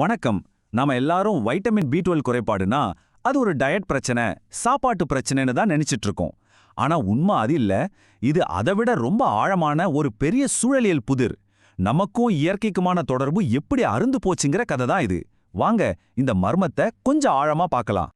வணக்கம். நாம எல்லாரும் வைட்டமின் பி டுவெல் குறைபாடுனா அது ஒரு டயட் பிரச்சனை சாப்பாட்டு பிரச்சனைன்னு தான் நினைச்சிட்டு இருக்கோம் ஆனா உண்மை அது இல்ல. இது அதை விட ரொம்ப ஆழமான ஒரு பெரிய சூழலியல் புதிர். நமக்கும் இயற்கைக்குமான தொடர்பு எப்படி அருந்து போச்சுங்கிற கதை தான் இது. வாங்க இந்த மர்மத்தை கொஞ்சம் ஆழமா பார்க்கலாம்.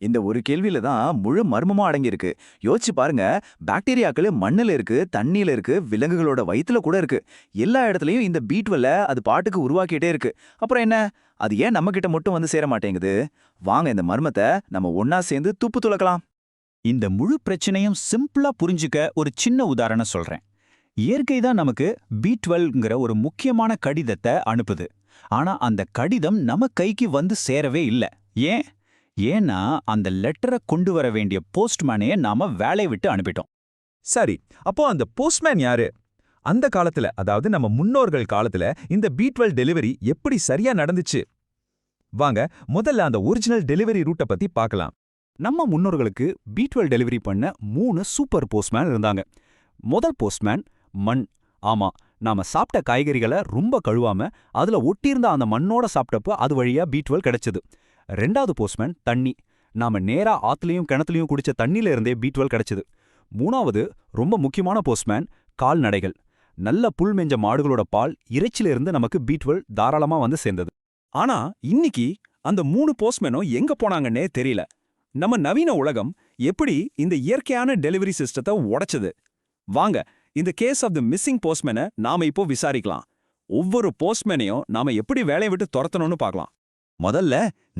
இந்த ஒரு கேள்வியில தான் முழு மர்மமா அடங்கியிருக்கு. யோசிச்சு பாருங்க பாக்டீரியாக்கள் மண்ணுல இருக்கு தண்ணியில இருக்கு விலங்குகளோட வயித்துல கூட இருக்கு. எல்லா இடத்துலயும் இந்த பீட்வெல்ல அது பாட்டுக்கு உருவாக்கிட்டே இருக்கு. அப்புறம் என்ன? அது ஏன் நம்ம கிட்ட மட்டும் வந்து சேர மாட்டேங்குது? வாங்க இந்த மர்மத்தை நம்ம ஒன்னா சேர்ந்து துப்பு துளக்கலாம் இந்த முழு பிரச்சனையும் சிம்பிளா புரிஞ்சுக்க ஒரு சின்ன உதாரணம் சொல்றேன். இயற்கை தான் நமக்கு பி டுவெல்ங்கிற ஒரு முக்கியமான கடிதத்தை அனுப்புது. ஆனா அந்த கடிதம் நம்ம கைக்கு வந்து சேரவே இல்ல. ஏன்? ஏன்னா அந்த லெட்டரை கொண்டு வர வேண்டிய போஸ்ட்மேனையே நாம வேலை விட்டு அனுப்பிட்டோம். சரி அப்போ அந்த போஸ்ட்மேன் யாரு? அந்த காலத்துல அதாவது நம்ம முன்னோர்கள் காலத்துல இந்த பீட்வெல் டெலிவரி எப்படி சரியா நடந்துச்சு? வாங்க முதல்ல அந்த ஒரிஜினல் டெலிவரி ரூட்டை பத்தி பார்க்கலாம். நம்ம முன்னோர்களுக்கு பி டுவெல் டெலிவரி பண்ண மூணு சூப்பர் போஸ்ட்மேன் இருந்தாங்க. முதல் போஸ்ட்மேன் மண். ஆமா நாம சாப்பிட்ட காய்கறிகளை ரொம்ப கழுவாம அதுல ஒட்டியிருந்த அந்த மண்ணோட சாப்பிட்டப்போ அது வழியா பி டுவெல் கிடைச்சது. ரெண்டாவது போஸ்ட்மேன் தண்ணி. நாம நேரா ஆத்துலயும் கிணத்துலயும் குடிச்ச தண்ணியில இருந்தே பி டுவெல் கிடைச்சது. மூணாவது ரொம்ப முக்கியமான போஸ்ட்மேன் கால்நடைகள். நல்ல புல் மெஞ்ச மாடுகளோட பால் இறைச்சில இருந்து நமக்கு பி டுவெல் தாராளமா வந்து சேர்ந்தது. ஆனா இன்னைக்கு அந்த மூணு போஸ்ட்மேனும் எங்க போனாங்கன்னே தெரியல. நம்ம நவீன உலகம் எப்படி இந்த இயற்கையான டெலிவரி சிஸ்டத்தை உடைச்சது? வாங்க இந்த கேஸ் ஆஃப் தி மிஸ்ஸிங் போஸ்ட்மேனை நாம இப்போ விசாரிக்கலாம். ஒவ்வொரு போஸ்ட்மேனையும் நாம எப்படி வேலையை விட்டு துரத்தணும்னு பார்க்கலாம். முதல்ல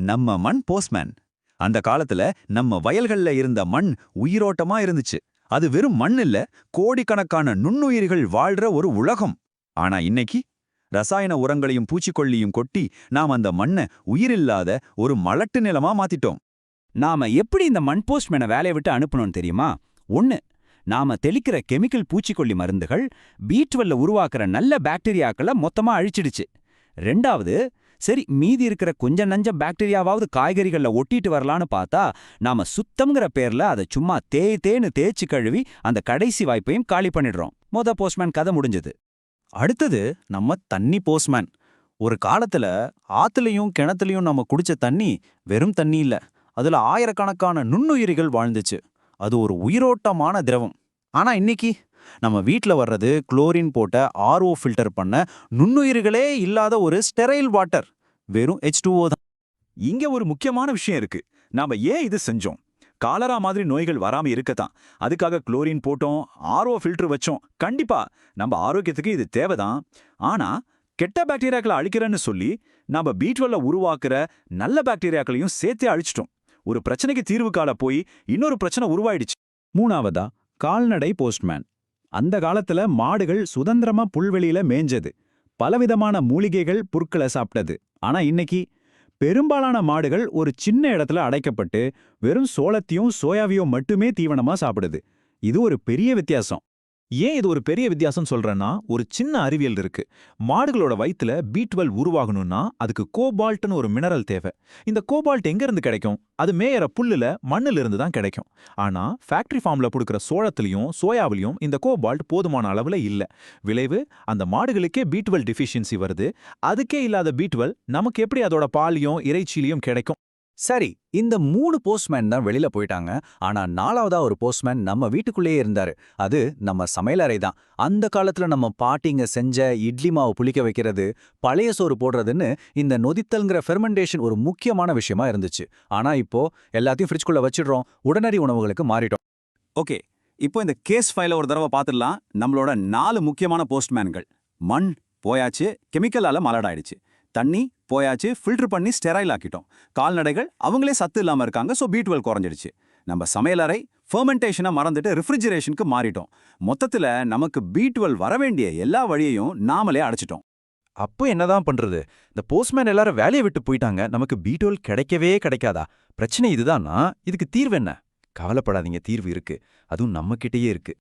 நம்ம மண் போஸ்ட்மேன் அந்த காலத்துல நம்ம வயல்கள்ல இருந்த மண் உயிரோட்டமா இருந்துச்சு. அது வெறும் மண் இல்ல கோடிக்கணக்கான நுண்ணுயிர்கள் வாழ்ற ஒரு உலகம். ஆனா இன்னைக்கு ரசாயன உரங்களையும் பூச்சிக்கொல்லியும் கொட்டி நாம் அந்த மண்ணை உயிரில்லாத ஒரு மலட்டு நிலமா மாத்திட்டோம். நாம எப்படி இந்த மண் போஸ்ட்மேனை வேலையை விட்டு அனுப்பணும்னு தெரியுமா? ஒன்னு நாம தெளிக்கிற கெமிக்கல் பூச்சிக்கொல்லி மருந்துகள் பீட்வெல்ல உருவாக்குற நல்ல பாக்டீரியாக்களை மொத்தமா அழிச்சிடுச்சு. ரெண்டாவது சரி மீதி இருக்கிற கொஞ்ச நஞ்ச பாக்டீரியாவாவது காய்கறிகள்ல ஒட்டிட்டு வரலான்னு பார்த்தா நாம சுத்தம்ங்கிற பேர்ல அதை சும்மா தேய் தேன்னு தேய்ச்சி கழுவி அந்த கடைசி வாய்ப்பையும் காலி பண்ணிடுறோம். மொத போஸ்ட்மேன் கதை முடிஞ்சது. அடுத்தது நம்ம தண்ணி போஸ்ட்மேன் ஒரு காலத்துல ஆத்துலயும் கிணத்துலயும் நம்ம குடிச்ச தண்ணி வெறும் தண்ணி இல்ல. அதுல ஆயிரக்கணக்கான நுண்ணுயிரிகள் வாழ்ந்துச்சு. அது ஒரு உயிரோட்டமான திரவம். ஆனா இன்னைக்கு நம்ம வீட்ல வர்றது குளோரின் போட்ட ஆர்ஓ ஃபில்டர் பண்ண நுண்ணுயிர்களே இல்லாத ஒரு ஸ்டெரைல் வாட்டர் வெறும் எச் தான். இங்க ஒரு முக்கியமான விஷயம் இருக்கு. நாம ஏன் இது செஞ்சோம்? காலரா மாதிரி நோய்கள் வராம இருக்கத்தான் அதுக்காக குளோரின் போட்டோம் ஆர்ஓ ஃபில்டர் வச்சோம். கண்டிப்பா நம்ம ஆரோக்கியத்துக்கு இது தேவைதான். ஆனா கெட்ட பாக்டீரியாக்களை அழிக்கிறேன்னு சொல்லி நாம பீட்வெல்ல உருவாக்குற நல்ல பாக்டீரியாக்களையும் சேர்த்தே அழிச்சிட்டோம். ஒரு பிரச்சனைக்கு தீர்வு கால போய் இன்னொரு பிரச்சனை உருவாயிடுச்சு. மூணாவதா கால்நடை போஸ்ட்மேன் அந்த காலத்துல மாடுகள் சுதந்திரமா புல்வெளியில மேஞ்சது. பலவிதமான மூலிகைகள் புற்களை சாப்பிட்டது. ஆனா இன்னைக்கு பெரும்பாலான மாடுகள் ஒரு சின்ன இடத்துல அடைக்கப்பட்டு வெறும் சோளத்தையும் சோயாவையும் மட்டுமே தீவனமா சாப்பிடுது. இது ஒரு பெரிய வித்தியாசம். ஏன் இது ஒரு பெரிய வித்தியாசம் சொல்றேன்னா ஒரு சின்ன அறிவியல் இருக்கு. மாடுகளோட வயித்துல பி டுவெல் உருவாகணும்னா அதுக்கு கோபால்ட்னு ஒரு மினரல் தேவை. இந்த கோபால்ட் எங்க இருந்து கிடைக்கும்? அது மேயற புல்லுல மண்ணுல இருந்து தான் கிடைக்கும். ஆனா ஃபேக்டரி ஃபார்ம்ல கொடுக்குற சோளத்திலையும் சோயாவிலையும் இந்த கோபால்ட் போதுமான அளவுல இல்ல. விளைவு அந்த மாடுகளுக்கே பி டுவெல் டிஃபிஷியன்சி வருது. அதுக்கே இல்லாத பி டுவெல் நமக்கு எப்படி அதோட பாலையும் இறைச்சிலையும் கிடைக்கும்? சரி இந்த மூணு போஸ்ட்மேன் தான் வெளியில போயிட்டாங்க. ஆனா நாலாவதா ஒரு போஸ்ட்மேன் நம்ம வீட்டுக்குள்ளேயே இருந்தாரு. அது நம்ம சமையலறை தான். அந்த காலத்துல நம்ம பாட்டிங்க செஞ்ச இட்லி மாவு புளிக்க வைக்கிறது பழைய சோறு போடுறதுன்னு இந்த நொதித்தல்ங்கிற ஃபெர்மெண்டேஷன் ஒரு முக்கியமான விஷயமா இருந்துச்சு. ஆனா இப்போ எல்லாத்தையும் ஃப்ரிட்ஜ்குள்ள வச்சிடுறோம். உடனடி உணவுகளுக்கு மாறிட்டோம். ஓகே இப்போ இந்த கேஸ் ஃபைல ஒரு தடவை பார்த்துடலாம். நம்மளோட நாலு முக்கியமான போஸ்ட்மேன்கள் மண் போயாச்சு கெமிக்கலால மலடாயிடுச்சு தண்ணி போயாச்சு ஃபில்டர் பண்ணி ஸ்டெரைல் ஆக்கிட்டோம். கால்நடைகள் அவங்களே சத்து இல்லாம இருக்காங்க ஸோ பி டுவெல் குறைஞ்சிடுச்சு. நம்ம சமையலறை ஃபெர்மெண்டேஷனை மறந்துட்டு ரெஃப்ரிஜரேஷனுக்கு மாறிட்டோம். மொத்தத்துல நமக்கு பி டுவெல் வர வேண்டிய எல்லா வழியையும் நாமளே அடைச்சிட்டோம். அப்போ என்னதான் பண்றது? இந்த போஸ்ட்மேன் எல்லாரும் வேலையை விட்டு போயிட்டாங்க நமக்கு பி டுவெல் கிடைக்கவே கிடைக்காதா? பிரச்சனை இதுதானா? இதுக்கு தீர்வு என்ன? கவலைப்படாதீங்க தீர்வு இருக்கு. அதுவும் நம்ம கிட்டயே இருக்கு.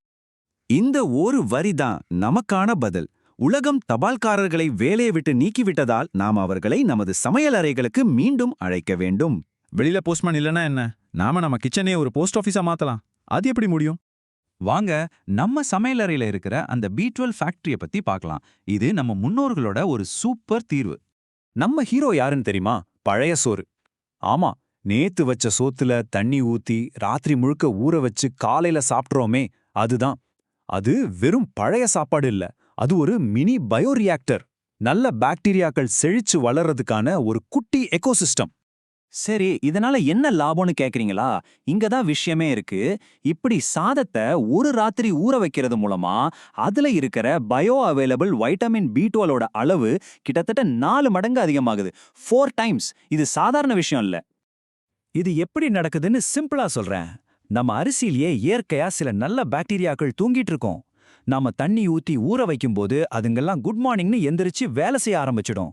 இந்த ஒரு வரி தான் நமக்கான பதில். உலகம் தபால்காரர்களை வேலையை விட்டு நீக்கிவிட்டதால் நாம் அவர்களை நமது சமையலறைகளுக்கு மீண்டும் அழைக்க வேண்டும். வெளியில போஸ்ட்மேன் இல்லனா என்ன? நாம நம்ம கிச்சனே ஒரு போஸ்ட் ஆஃபீஸா மாத்தலாம். அது எப்படி முடியும்? வாங்க நம்ம சமையலறையில இருக்கிற அந்த பி டுவெல் ஃபேக்டரியை பத்தி பார்க்கலாம். இது நம்ம முன்னோர்களோட ஒரு சூப்பர் தீர்வு. நம்ம ஹீரோ யாருன்னு தெரியுமா? பழைய சோறு. ஆமா நேத்து வச்ச சோத்துல தண்ணி ஊத்தி ராத்திரி முழுக்க ஊற வச்சு காலையில சாப்பிட்றோமே அதுதான். அது வெறும் பழைய சாப்பாடு இல்ல. அது ஒரு மினி பயோரியாக்டர். நல்ல பாக்டீரியாக்கள் செழிச்சு வளர்றதுக்கான ஒரு குட்டி எக்கோசிஸ்டம். சரி இதனால என்ன லாபம்னு கேக்குறீங்களா? இங்க தான் விஷயமே இருக்கு. இப்படி சாதத்தை ஒரு ராத்திரி ஊற வைக்கிறது மூலமா அதுல இருக்கிற பயோ அவைலபிள் வைட்டமின் பி டுவலோட அளவு கிட்டத்தட்ட நாலு மடங்கு அதிகமாகுது. ஃபோர் டைம்ஸ் இது சாதாரண விஷயம் இல்ல. இது எப்படி நடக்குதுன்னு சிம்பிளா சொல்றேன். நம்ம அரிசியிலேயே இயற்கையா சில நல்ல பாக்டீரியாக்கள் தூங்கிட்டு இருக்கோம். நாம தண்ணி ஊத்தி ஊற வைக்கும்போது அதுங்கெல்லாம் குட் மார்னிங்னு எந்திரிச்சு வேலை செய்ய ஆரம்பிச்சிடும்.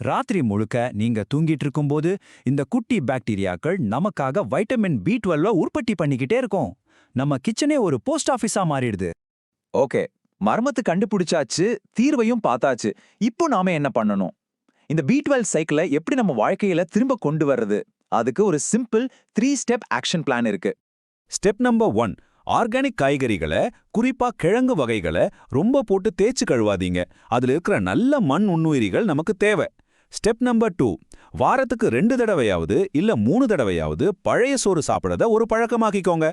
ராத்திரி முழுக்க நீங்க தூங்கிட்டு இருக்கும்போது இந்த குட்டி பாக்டீரியாக்கள் நமக்காக வைட்டமின் பி டுவெல்வ உற்பத்தி பண்ணிக்கிட்டே இருக்கும். நம்ம கிச்சனே ஒரு போஸ்ட் ஆஃபீஸா மாறிடுது. ஓகே மர்மத்து கண்டுபிடிச்சாச்சு தீர்வையும் பார்த்தாச்சு. இப்போ நாம என்ன பண்ணணும்? இந்த பி டுவெல் சைக்கிளை எப்படி நம்ம வாழ்க்கையில திரும்ப கொண்டு வர்றது? அதுக்கு ஒரு simple three step action plan இருக்கு. ஸ்டெப் நம்பர் ஒன் ஆர்கானிக் காய்கறிகளை குறிப்பா கிழங்கு வகைகளை ரொம்ப போட்டு தேய்ச்சு கழுவாதீங்க. அதுல இருக்கிற நல்ல மண் உண்ணுயிரிகள் நமக்கு தேவை. ஸ்டெப் நம்பர் டூ வாரத்துக்கு ரெண்டு தடவையாவது இல்ல மூணு தடவையாவது பழைய சோறு சாப்பிடறத ஒரு பழக்கமாக்கிக்கோங்க.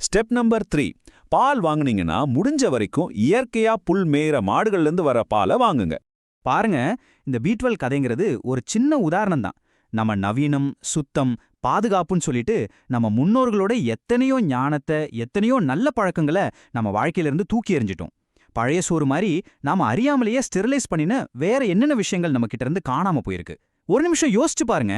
ஸ்டெப் நம்பர் த்ரீ பால் வாங்குனீங்கன்னா முடிஞ்ச வரைக்கும் இயற்கையா புல் மேயிற மாடுகள்ல இருந்து வர பாலை வாங்குங்க. பாருங்க இந்த பீட்வெல் கதைங்கிறது ஒரு சின்ன உதாரணம் தான் நம்ம நவீனம் சுத்தம் பாதுகாப்புன்னு சொல்லிட்டு நம்ம முன்னோர்களோட எத்தனையோ ஞானத்தை எத்தனையோ நல்ல பழக்கங்களை நம்ம வாழ்க்கையிலிருந்து தூக்கி எறிஞ்சிட்டோம். பழைய சோறு மாதிரி நாம அறியாமலேயே ஸ்டெரிலைஸ் பண்ணின வேற என்னென்ன விஷயங்கள் நம்ம கிட்ட இருந்து காணாம போயிருக்கு. ஒரு நிமிஷம் யோசிச்சு பாருங்க.